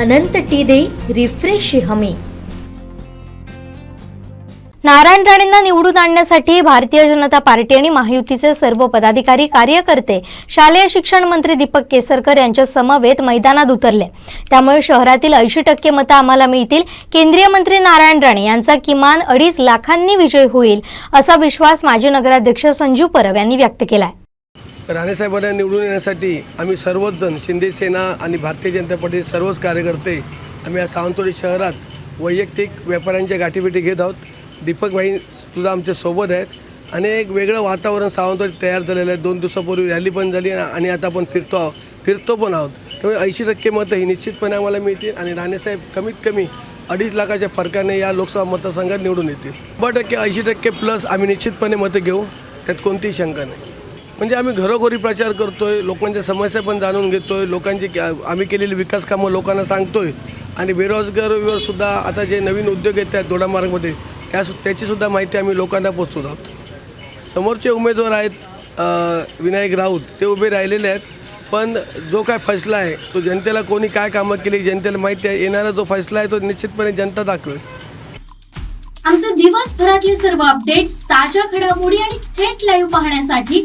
अनंत T दे refresh हमी. नारायण राणेंना निवडून आणण्यासाठी भारतीय जनता पार्टी आणि महायुतीचे सर्व पदाधिकारी कार्यकर्ते शालेय शिक्षण मंत्री दीपक केसरकर यांच्या समवेत मैदानात उतरले. त्यामुळे शहरातील ऐंशी टक्के मतं आम्हाला मिळतील. केंद्रीय मंत्री नारायण राणे यांचा किमान अडीच लाखांनी विजय होईल असा विश्वास माजी नगराध्यक्ष संजू परब यांनी व्यक्त केला आहे राणेसाहेबांना निवडून येण्यासाठी आम्ही सर्वच जण शिंदे सेना आणि भारतीय जनता पार्टी सर्वच कार्यकर्ते आम्ही या सावंतवाडी शहरात वैयक्तिक व्यापाऱ्यांच्या गाठीभेटी घेत आहोत. दीपकभाई सुद्धा आमच्यासोबत आहेत. आणि एक वेगळं वातावरण सावंतवाडी तयार झालेलं आहे. दोन दिवसापूर्वी रॅली पण झाली आणि आता आपण फिरतो आहोत. फिरतो पण आहोत. त्यामुळे ऐंशी टक्के मतं ही निश्चितपणे आम्हाला मिळतील आणि राणेसाहेब कमीत कमी अडीच लाखाच्या फरकाने या लोकसभा मतदारसंघात निवडून येतील. शंभर टक्के ऐंशी टक्के प्लस आम्ही निश्चितपणे मतं घेऊ. त्यात कोणतीही शंका नाही. म्हणजे आम्ही घरोघरी प्रचार करतोय लोकांच्या समस्या पण जाणून घेतोय लोकांची आम्ही केलेली विकास कामं लोकांना सांगतोय. आणि बेरोजगारीवर सुद्धा आता जे नवीन उद्योग येत आहेत दोडामार्गमध्ये त्या त्याची सुद्धा माहिती आम्ही लोकांना पोचवत आहोत. समोरचे उमेदवार आहेत विनायक राऊत ते उभे राहिलेले आहेत पण जो काय फैसला आहे तो जनतेला कोणी काय कामं केली जनतेला माहिती आहे येणारा जो फैसला आहे तो निश्चितपणे जनता दाखवेल. आमचे दिवसभरातले सर्व अपडेट्स ताज्या घडामोडी आणि थेट लाईव्ह पाहण्यासाठी